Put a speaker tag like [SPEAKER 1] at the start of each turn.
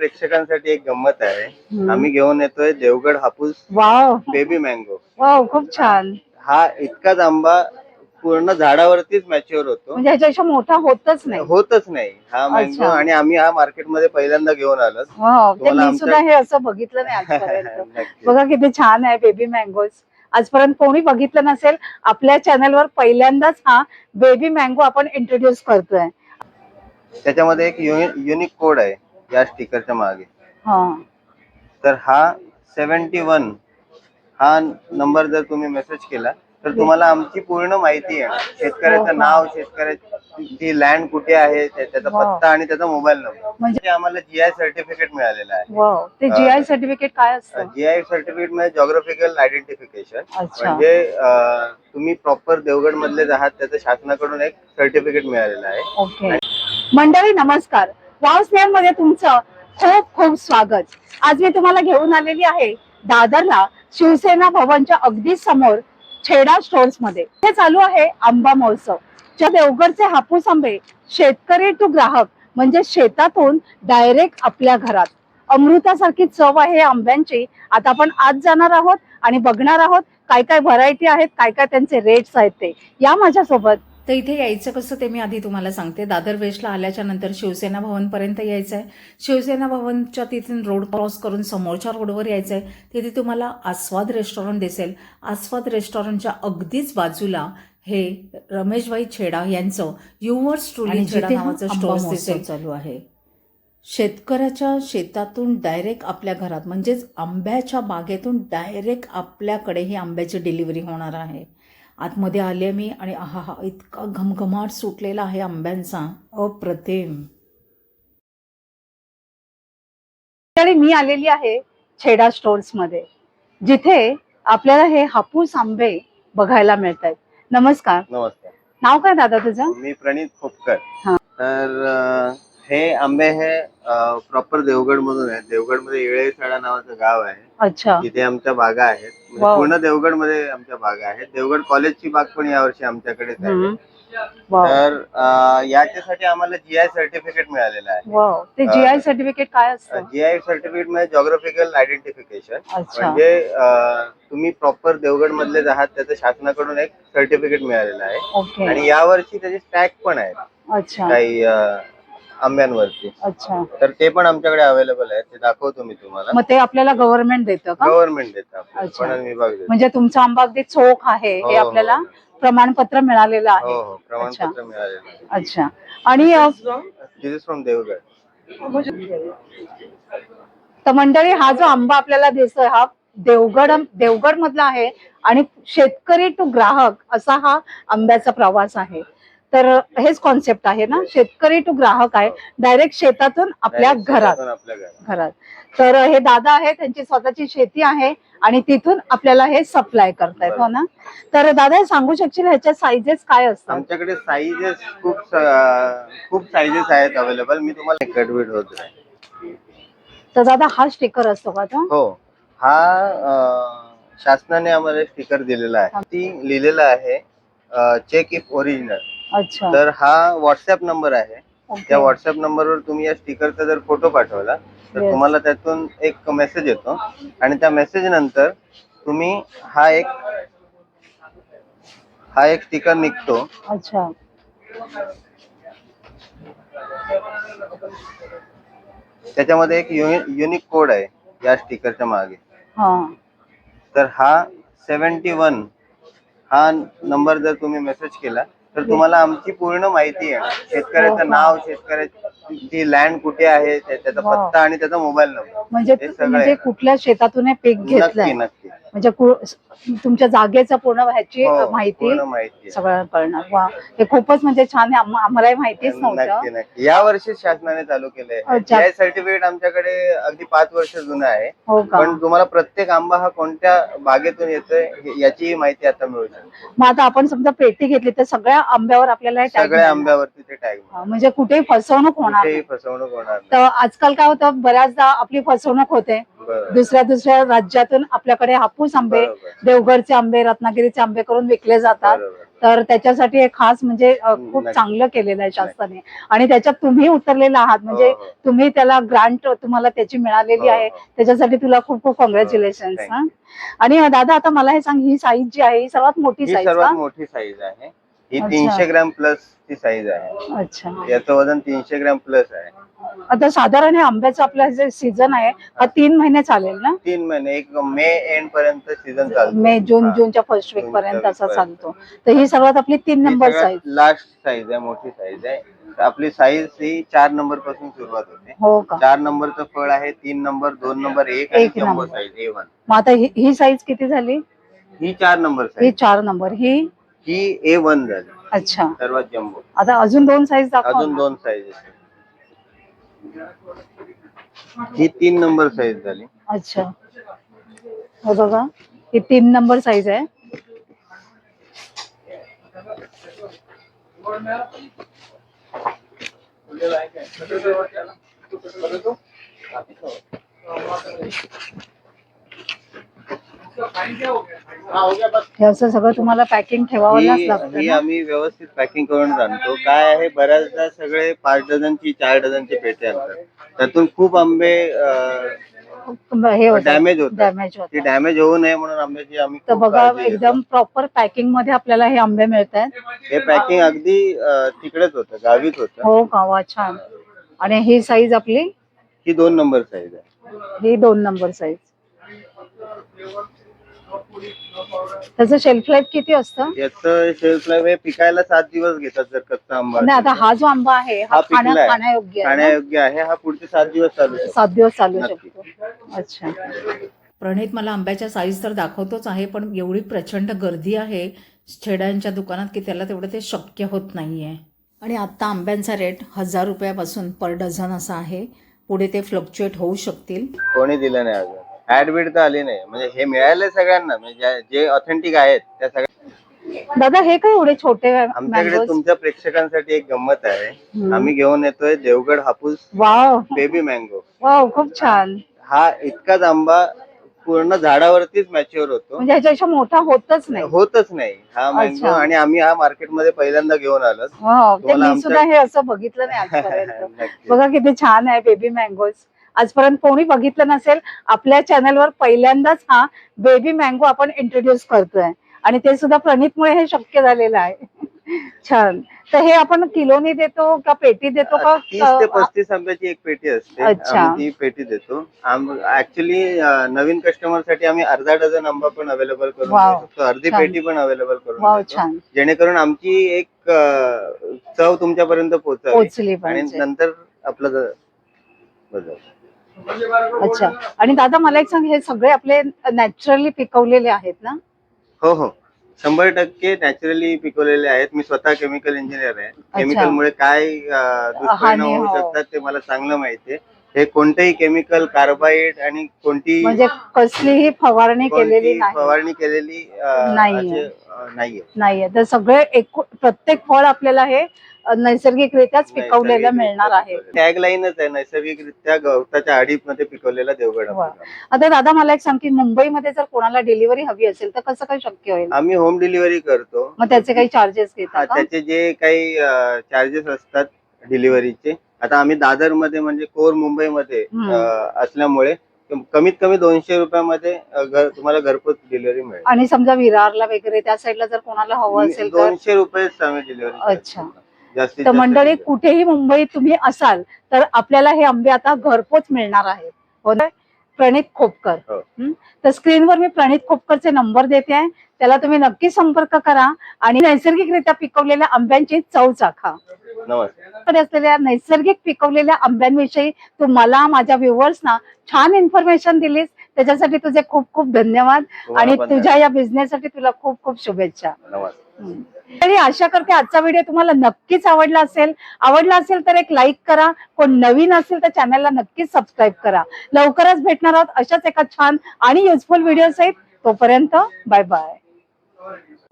[SPEAKER 1] प्रेक्षकांसाठी एक गंमत आहे.
[SPEAKER 2] हम्म.
[SPEAKER 1] आम्ही घेऊन येतोय देवगड हापूस
[SPEAKER 2] वाव.
[SPEAKER 1] Baby mango.
[SPEAKER 2] वाव खूप छान.
[SPEAKER 1] हा इतकाच आंबा पूर्ण झाडावरतीच मॅच्युअर होतो.
[SPEAKER 2] म्हणजे ह्याच्यापेक्षा मोठा होतच नाही.
[SPEAKER 1] होतच नाही. हा मँगो
[SPEAKER 2] अच्छा.
[SPEAKER 1] आणि आम्ही हा मार्केटमध्ये पहिल्यांदा घेऊन आलो
[SPEAKER 2] वाव. ते
[SPEAKER 1] तुम्हाला
[SPEAKER 2] मी
[SPEAKER 1] आमच्या-
[SPEAKER 2] सुद्धा हे असं बघितलं नाही आजपर्यंत.
[SPEAKER 1] नक्की.
[SPEAKER 2] बघा किती छान आहे बेबी मँगोज. आजपर्यंत कोणी बघितलं नसेल आपल्या चॅनलवर पहिल्यांदाच हा बेबी मँगो आपण इंट्रोड्यूस करतोय.
[SPEAKER 1] त्याच्यामध्ये एक युनिक कोड आहे. या स्टिकरच्या मागे.
[SPEAKER 2] हा.
[SPEAKER 1] तर हा सेव्हन्टी वन हा नंबर जर तुम्ही मेसेज केला तर तुम्हाला आमची पूर्ण माहिती आहे.
[SPEAKER 2] हो
[SPEAKER 1] शेतकऱ्याचं
[SPEAKER 2] का?
[SPEAKER 1] नाव शेतकऱ्याची लँड कुठे आहे त्या- त्याचा. पत्ता आणि त्याचा मोबाईल नंबर
[SPEAKER 2] म्हणजे-
[SPEAKER 1] म्हणजे आम्हाला जीआय सर्टिफिकेट मिळालेलं आहे.
[SPEAKER 2] ते
[SPEAKER 1] हा.
[SPEAKER 2] जी आय सर्टिफिकेट काय असतं?
[SPEAKER 1] जीआय सर्टिफिकेट म्हणजे जॉग्राफिकल आयडेंटिफिकेशन. म्हणजे तुम्ही प्रॉपर देवगड मधले आहात त्याचं शासनाकडून एक सर्टिफिकेट मिळालेलं आहे.
[SPEAKER 2] मंडळी नमस्कार. वावमध्ये तुमचं खूप खूप स्वागत. आज मी तुम्हाला घेऊन आलेली आहे दादरला शिवसेना भवनच्या अगदी समोर छेडा स्टोर्समध्ये हे चालू आहे आंबा महोत्सव. ज्या देवगडचे हापूस आंबे शेतकरी टू ग्राहक म्हणजे शेतातून डायरेक्ट आपल्या घरात. अमृतासारखी चव आहे आंब्यांची. आता आपण आज जाणार आहोत आणि बघणार आहोत काय काय व्हरायटी आहेत काय काय त्यांचे रेट्स आहेत ते. या माझ्यासोबत
[SPEAKER 3] तर इथे यायचं कसं ते मी आधी तुम्हाला सांगते. दादर वेस्टला आल्याच्यानंतर शिवसेना भवनपर्यंत यायचं आहे शिवसेना भवनच्या तिथून रोड क्रॉस करून समोरच्या रोडवर यायचं आहे तिथे तुम्हाला आस्वाद रेस्टॉरंट दिसेल. आस्वाद रेस्टॉरंटच्या अगदीच बाजूला हे रमेशभाई छेडा यांचं युवर्स ट्रुली छेडा नावाचं
[SPEAKER 2] महोत्सव
[SPEAKER 3] दिसेल. चालू आहे. शेतकऱ्याच्या शेतातून डायरेक्ट आपल्या घरात म्हणजेच आंब्याच्या बागेतून डायरेक्ट आपल्याकडे ही आंब्याची डिलिव्हरी होणार आहे. आतमध्ये आले मी आणि आहा हा इतका घमघमाट सुटलेला आहे आंब्यांचा. अप्रतिम.
[SPEAKER 2] आणि मी आलेली आहे छेडा स्टोर्समध्ये जिथे आपल्याला हे हापूस आंबे बघायला मिळत आहेत नमस्कार.
[SPEAKER 1] नमस्कार.
[SPEAKER 2] नाव काय दादा तुझं?
[SPEAKER 1] मी प्रणित खोपकर.
[SPEAKER 2] हा.
[SPEAKER 1] तर हे आंबे हे प्रॉपर देवगड मधून आहे देवगडमध्ये येळेसाडा नावाचं गाव आहे.
[SPEAKER 2] अच्छा.
[SPEAKER 1] तिथे आमच्या बागा आहेत. म्हणजे. पूर्ण देवगडमध्ये आमच्या बागा आहेत. देवगड कॉलेजची बाग पण यावर्षी आमच्याकडेच
[SPEAKER 2] हम्म.
[SPEAKER 1] आहे
[SPEAKER 2] वाव.
[SPEAKER 1] तर अं, याच्यासाठी आम्हाला जीआय सर्टिफिकेट मिळालेलं आहे.
[SPEAKER 2] वाव. ते जी आय सर्टिफिकेट काय असतं?
[SPEAKER 1] जीआय सर्टिफिकेट म्हणजे जॉग्राफिकल आयडेंटिफिकेशन
[SPEAKER 2] अच्छा.
[SPEAKER 1] म्हणजे अं, तुम्ही प्रॉपर देवगड मधलेच आहात त्याचं शासनाकडून एक सर्टिफिकेट मिळालेलं आहे.
[SPEAKER 2] ओके.
[SPEAKER 1] आणि यावर्षी त्याचे स्टॅक पण आहेत.
[SPEAKER 2] अच्छा.
[SPEAKER 1] काही अं, आंब्यांवरती.
[SPEAKER 2] अच्छा.
[SPEAKER 1] तर ते पण आमच्याकडे अवेलेबल आहे ते दाखवतो मी तुम्हाला.
[SPEAKER 2] मग ते आपल्याला गव्हर्नमेंट देतं का?
[SPEAKER 1] गव्हर्नमेंट देतं आपल्याला.
[SPEAKER 2] अच्छा.
[SPEAKER 1] पणन विभाग देतो.
[SPEAKER 2] म्हणजे तुमचा आंबा अगदी चोख आहे.
[SPEAKER 1] हो,
[SPEAKER 2] हे
[SPEAKER 1] हो,
[SPEAKER 2] आपल्याला
[SPEAKER 1] हो.
[SPEAKER 2] प्रमाणपत्र मिळालेलं
[SPEAKER 1] हो
[SPEAKER 2] आहे.
[SPEAKER 1] हो प्रमाणपत्र मिळालेलं आहे.
[SPEAKER 2] अच्छा. आणि अ,
[SPEAKER 1] देवगड.
[SPEAKER 2] तर मंडळी हा जो आंबा आपल्याला दिसतोय हा देवगड देवगड मधला आहे. आणि शेतकरी टू ग्राहक असा हा आंब्याचा प्रवास आहे. तर हेच कॉन्सेप्ट आहे ना. शेतकरी टू ग्राहक आहे. डायरेक्ट शेतातून आपल्या घरात.
[SPEAKER 1] घरात.
[SPEAKER 2] तर हे दादा आहेत त्यांची स्वतःची शेती आहे आणि तिथून आपल्याला हे सप्लाय करतायत. हो ना? तर दादा सांगू शकशील ह्याच्या साईजेस काय असतात?
[SPEAKER 1] आमच्याकडे साईजेस खूप खूप साईजेस आहेत अवेलेबल मी तुम्हाला होत आहे.
[SPEAKER 2] तर दादा हा स्टिकर असतो का
[SPEAKER 1] हो. हा शासनाने आम्हाला स्टिकर दिलेला आहे. ती लिहिलेलं आहे चेक इफ ओरिजिनल
[SPEAKER 2] अच्छा.
[SPEAKER 1] तर हा व्हॉट्सअप नंबर आहे. त्या व्हॉट्सअप नंबरवर तुम्ही या स्टिकरचा जर फोटो पाठवला तर. तुम्हाला त्यातून एक मेसेज येतो. आणि त्या मेसेज नंतर तुम्ही हा एक हा एक स्टिकर निघतो.
[SPEAKER 2] अच्छा.
[SPEAKER 1] त्याच्यामध्ये एक युनिक कोड आहे या स्टिकरच्या मागे.
[SPEAKER 2] हा.
[SPEAKER 1] तर हा सेव्हन्टी वन हा नंबर जर तुम्ही मेसेज केला तर तुम्हाला आमची पूर्ण माहिती आहे
[SPEAKER 2] हो
[SPEAKER 1] शेतकऱ्याचं
[SPEAKER 2] का?
[SPEAKER 1] नाव शेतकऱ्याची लँड कुठे आहे त्या- त्याचा
[SPEAKER 2] वाव.
[SPEAKER 1] पत्ता आणि त्याचा मोबाईल नंबर
[SPEAKER 2] म्हणजे
[SPEAKER 1] हे सगळं
[SPEAKER 2] म्हणजे
[SPEAKER 1] आहे.
[SPEAKER 2] कुठल्या शेतातून हे पीक
[SPEAKER 1] नक्की
[SPEAKER 2] घेतलंय
[SPEAKER 1] नक्की
[SPEAKER 2] म्हणजे तुमच्या जागेचं पूर्ण ह्याची
[SPEAKER 1] हो,
[SPEAKER 2] माहिती. सगळं कळणार वा हे खूपच म्हणजे छान आहे आम- आम्हालाही माहितीच नव्हतं
[SPEAKER 1] या वर्षी शासनाने चालू केलंय सर्टिफिकेट आमच्याकडे अगदी पाच वर्ष जुनं आहे
[SPEAKER 2] हो
[SPEAKER 1] पण तुम्हाला प्रत्येक आंबा हा कोणत्या बागेतून येतोय हे- याची माहिती आता मिळू शकते
[SPEAKER 2] मग आता आपण समजा पेटी घेतली तर सगळ्या आंब्यावर आपल्याला हे
[SPEAKER 1] सगळ्या. आंब्यावरती ते टॅग
[SPEAKER 2] हा, म्हणजे कुठेही फसवणूक होणार.
[SPEAKER 1] फसवणूक होणार.
[SPEAKER 2] तर आजकाल काय होतं बऱ्याचदा आपली फसवणूक होते. दुसऱ्या दुसऱ्या राज्यातून आपल्याकडे हापूस आंबे. देवगडचे आंबे रत्नागिरीचे आंबे करून विकले जातात. तर त्याच्यासाठी हे खास म्हणजे खूप. चांगलं केलेलं आहे शासनाने आणि त्याच्यात तुम्ही उतरलेला आहात म्हणजे
[SPEAKER 1] हो, हो.
[SPEAKER 2] तुम्ही त्याला ग्रांट तुम्हाला त्याची मिळालेली
[SPEAKER 1] हो,
[SPEAKER 2] आहे. त्याच्यासाठी तुला खूप खूप कॉंग्रॅच्युलेशन आणि दादा आता मला हे सांग ही साईज जी आहे ही सर्वात मोठी साईज
[SPEAKER 1] मोठी साईज आहे ही. तीनशे ग्रॅम प्लस ची साईज आहे.
[SPEAKER 2] अच्छा.
[SPEAKER 1] याचं वजन तीनशे ग्रॅम प्लस आहे.
[SPEAKER 2] आता साधारण हे आंब्याचं आपलं जे सीझन आहे हा तीन महिने चालेल ना?
[SPEAKER 1] तीन महिने. एक मे एंड पर्यंत सीझन चालतो.
[SPEAKER 2] मे जून
[SPEAKER 1] हा.
[SPEAKER 2] जूनच्या फर्स्ट वीक
[SPEAKER 1] जूनच्या
[SPEAKER 2] पर्यंत असा
[SPEAKER 1] पर्यंत.
[SPEAKER 2] चालतो. तर ही सर्वात आपली तीन नंबर साईज
[SPEAKER 1] लास्ट साईज आहे मोठी साईज आहे. तर आपली साईज ही चार नंबरपासून सुरुवात होते.
[SPEAKER 2] हो का?
[SPEAKER 1] चार नंबरचं फळ आहे तीन नंबर दोन नंबर एक आणि
[SPEAKER 2] एक
[SPEAKER 1] jumbo
[SPEAKER 2] number.
[SPEAKER 1] Size A one
[SPEAKER 2] मग आता ही- ही साईज किती झाली?
[SPEAKER 1] ही चार नंबर
[SPEAKER 2] ही
[SPEAKER 1] साईज
[SPEAKER 2] चार नंबर ही
[SPEAKER 1] ही ए वन झाली
[SPEAKER 2] अच्छा.
[SPEAKER 1] सर्वात जम्बो.
[SPEAKER 2] आता अजून दोन साईज दाखव
[SPEAKER 1] अजून दोन साईज ही तीन नंबर साईज झाली.
[SPEAKER 2] अच्छा. हे बघा ही तीन नंबर साईज आहे. हे असं सगळं तुम्हाला पॅकिंग ठेवावं लागतं
[SPEAKER 1] ही
[SPEAKER 2] ना?
[SPEAKER 1] आम्ही व्यवस्थित पॅकिंग करून आणतो काय आहे बऱ्याचदा सगळे पाच डझनची चार डझनची पेटे आणतात. त्यातून खूप आंबे
[SPEAKER 2] हे
[SPEAKER 1] डॅमेज होतात.
[SPEAKER 2] डॅमेज
[SPEAKER 1] ते
[SPEAKER 2] होतात
[SPEAKER 1] डॅमेज होऊ नये म्हणून आंब्याची आम्ही
[SPEAKER 2] तर
[SPEAKER 1] खूप
[SPEAKER 2] बघा
[SPEAKER 1] काळजी घेतो.
[SPEAKER 2] एकदम प्रॉपर पॅकिंगमध्ये आपल्याला हे आंबे मिळत आहेत
[SPEAKER 1] हे पॅकिंग अगदी अं, तिकडेच होतं गावीच होतं.
[SPEAKER 2] हो का वा छान. आणि ही साईज आपली?
[SPEAKER 1] ही दोन नंबर साईज आहे.
[SPEAKER 2] ही दोन नंबर साईज त्याचं शेल्फ लाईफ किती असतं
[SPEAKER 1] याचं शेल्फ लाईफ हे पिकायला सात दिवस घेतात जर कच्चा आंबा
[SPEAKER 2] नाही आता हा जो आंबा आहे हा
[SPEAKER 1] हा
[SPEAKER 2] खाण्या
[SPEAKER 1] पिकलाय.
[SPEAKER 2] खाण्यायोग्य
[SPEAKER 1] तर.
[SPEAKER 2] आहे ना?
[SPEAKER 1] खाण्यायोग्य आहे हा पुढचे सात दिवस चालू शकतो.
[SPEAKER 2] सात दिवस चालू. शकतो अच्छा
[SPEAKER 3] प्रणित मला आंब्याच्या साईज तर दाखवतोच आहे पण एवढी प्रचंड गर्दी आहे छेड्यांच्या दुकानात की त्याला तेवढं ते शक्य होत नाही आहे आणि आत्ता आंब्यांचा रेट हजार रुपयापासून पर डझन असा आहे पुढे ते फ्लक्च्युएट होऊ शकतील
[SPEAKER 1] कोणी दिलं नाही अजून ऍड बीड तर आली नाही. म्हणजे हे मिळाले सगळ्यांना. म्हणजे जे ऑथेंटिक आहेत त्या सगळ्या
[SPEAKER 2] दादा हे काय एवढे छोटे
[SPEAKER 1] आमच्याकडे तुमच्या प्रेक्षकांसाठी एक गंमत आहे.
[SPEAKER 2] हम्म.
[SPEAKER 1] आम्ही घेऊन येतोय देवगड हापूस
[SPEAKER 2] वाव.
[SPEAKER 1] बेबी मँगो
[SPEAKER 2] वाव खूप छान.
[SPEAKER 1] हा इतकाच आंबा पूर्ण झाडावरतीच मॅच्युअर होतो.
[SPEAKER 2] म्हणजे ह्याच्यापेक्षा मोठा होतच नाही.
[SPEAKER 1] होतच नाही. हा मँगो
[SPEAKER 2] अच्छा.
[SPEAKER 1] आणि आम्ही हा मार्केटमध्ये पहिल्यांदा घेऊन आलो.
[SPEAKER 2] वाव ते
[SPEAKER 1] तुम्हाला
[SPEAKER 2] मी
[SPEAKER 1] आमच्या-
[SPEAKER 2] सुद्धा हे असं बघितलं नाही आजपर्यंत.
[SPEAKER 1] नक्की.
[SPEAKER 2] बघा किती छान आहे बेबी मँगोज आजपर्यंत कोणी बघितलं नसेल आपल्या चॅनलवर पहिल्यांदाच हा बेबी मँगो आपण इंट्रोड्यूस करतोय. आणि ते सुद्धा प्रणितमुळे हे शक्य झालेलं आहे. छान. तर हे आपण किलोनी देतो का पेटी देतो का?
[SPEAKER 1] तीस ते पस्तीस आंब्याची एक पेटी असते.
[SPEAKER 2] अच्छा.
[SPEAKER 1] आम्ही ती पेटी देतो. ऍक्च्युली नवीन कस्टमरसाठी आम्ही अर्धा डझन आंबा पण अवेलेबल करून शकतो अर्धी
[SPEAKER 2] छान.
[SPEAKER 1] पेटी पण अवेलेबल करून देतो.
[SPEAKER 2] छान.
[SPEAKER 1] जेणेकरून आमची एक अं, चव तुमच्यापर्यंत पोहोचावी.
[SPEAKER 2] पोचली
[SPEAKER 1] आणि
[SPEAKER 2] पाहिजे.
[SPEAKER 1] नंतर आपलं ज-.
[SPEAKER 2] अच्छा. आणि दादा मला एक सांग हे सगळे आपले नॅचरली पिकवलेले आहेत ना?
[SPEAKER 1] हो हो. शंभर टक्के नॅचरली पिकवलेले आहेत. मी स्वतः केमिकल इंजिनियर आहे. केमिकल मुळे काय दुष्परिणाम होऊ
[SPEAKER 2] हो.
[SPEAKER 1] शकतात ते मला चांगलं माहितीये हे कोणतेही केमिकल कार्बाईड आणि कोणती
[SPEAKER 2] म्हणजे कसलीही फवारणी केलेली
[SPEAKER 1] कोणती
[SPEAKER 2] नाही.
[SPEAKER 1] फवारणी केलेली अं,
[SPEAKER 2] नाहीये.
[SPEAKER 1] असे, अं, नाहीये.
[SPEAKER 2] नाहीये. तर सगळे एकू- प्रत्येक फळ आपल्याला हे नैसर्गिकरित्याच पिकवलेलं मिळणार आहे.
[SPEAKER 1] टॅग लाईनच आहे नैसर्गिकरित्या गवताच्या आडीमध्ये पिकवलेला देवगड
[SPEAKER 2] वा.
[SPEAKER 1] आपला.
[SPEAKER 2] आता दादा मला एक सांग की मुंबईमध्ये जर कोणाला डिलिव्हरी हवी असेल तर कसं काय शक्य होईल?
[SPEAKER 1] आम्ही होम डिलिव्हरी करतो.
[SPEAKER 2] मग त्याचे काही चार्जेस
[SPEAKER 1] हा,
[SPEAKER 2] घेतात
[SPEAKER 1] त्याचे जे काही चार्जेस असतात डिलिव्हरीचे. आता आम्ही दादरमध्ये म्हणजे कोर मुंबईमध्ये असल्यामुळे कम- कमीत कमी दोनशे रुपयामध्ये घर- तुम्हाला घरपोच डिलिव्हरी मिळेल.
[SPEAKER 2] आणि समजा विरारला वगैरे त्या साईडला जर कोणाला हवं असेल
[SPEAKER 1] दोनशे रुपयेच आम्ही डिलिव्हरी
[SPEAKER 2] अच्छा. तर मंडळी. कुठेही मुंबईत तुम्ही असाल तर आपल्याला हे आंबे आता घरपोच मिळणार आहेत. हो ना? प्रणित खोपकर.
[SPEAKER 1] हं?
[SPEAKER 2] तर स्क्रीनवर मी प्रणित खोपकरचे नंबर देते आहे. त्याला तुम्ही नक्की संपर्क करा आणि नैसर्गिकरित्या पिकवलेल्या आंब्यांची चव चाखा.
[SPEAKER 1] नमस्कार.
[SPEAKER 2] असलेल्या नैसर्गिक पिकवलेल्या आंब्यांविषयी तू मला माझ्या व्ह्युअर्सना छान इन्फॉर्मेशन दिलीस. त्याच्यासाठी तुझे खूप खूप धन्यवाद. आणि तुझ्या या बिझनेससाठी तुला खूप खूप शुभेच्छा. तरी आशा करते आजचा व्हिडिओ तुम्हाला नक्कीच आवडला असेल. आवडला असेल तर एक लाईक करा. कोण नवीन असेल तर चॅनलला नक्कीच सबस्क्राईब करा. लवकरच भेटणार आहोत अशाच एका छान आणि युजफुल व्हिडिओ सहित. तोपर्यंत बाय बाय